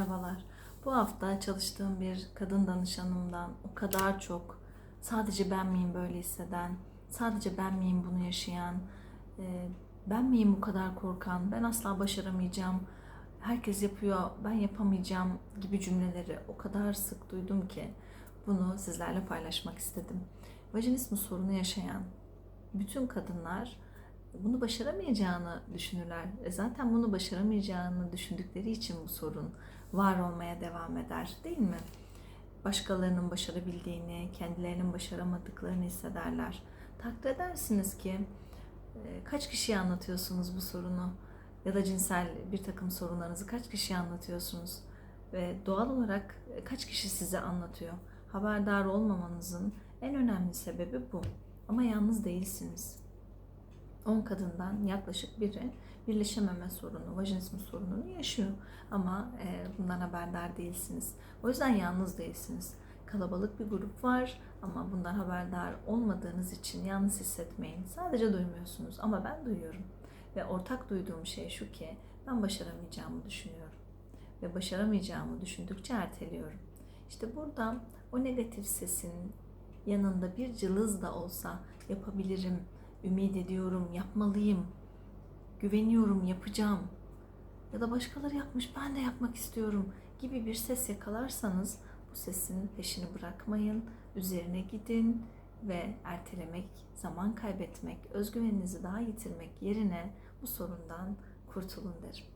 Merhabalar. Bu hafta çalıştığım bir kadın danışanımdan o kadar çok sadece ben miyim böyle hisseden, sadece ben miyim bunu yaşayan, e, ben miyim bu kadar korkan, ben asla başaramayacağım, herkes yapıyor, ben yapamayacağım gibi cümleleri o kadar sık duydum ki bunu sizlerle paylaşmak istedim. Vajinismus sorunu yaşayan bütün kadınlar bunu başaramayacağını düşünürler. E zaten bunu başaramayacağını düşündükleri için bu sorun var olmaya devam eder değil mi? Başkalarının başarabildiğini, kendilerinin başaramadıklarını hissederler. Takdir edersiniz ki e, kaç kişiye anlatıyorsunuz bu sorunu ya da cinsel bir takım sorunlarınızı kaç kişiye anlatıyorsunuz ve doğal olarak e, kaç kişi size anlatıyor? Haberdar olmamanızın en önemli sebebi bu. Ama yalnız değilsiniz. 10 kadından yaklaşık biri birleşememe sorunu, vajinismus sorununu yaşıyor. Ama e, bundan haberdar değilsiniz. O yüzden yalnız değilsiniz. Kalabalık bir grup var ama bundan haberdar olmadığınız için yalnız hissetmeyin. Sadece duymuyorsunuz ama ben duyuyorum. Ve ortak duyduğum şey şu ki ben başaramayacağımı düşünüyorum. Ve başaramayacağımı düşündükçe erteliyorum. İşte burada o negatif sesin yanında bir cılız da olsa yapabilirim, ümit ediyorum, yapmalıyım, güveniyorum, yapacağım. Ya da başkaları yapmış ben de yapmak istiyorum gibi bir ses yakalarsanız bu sesin peşini bırakmayın, üzerine gidin ve ertelemek, zaman kaybetmek, özgüveninizi daha yitirmek yerine bu sorundan kurtulun derim.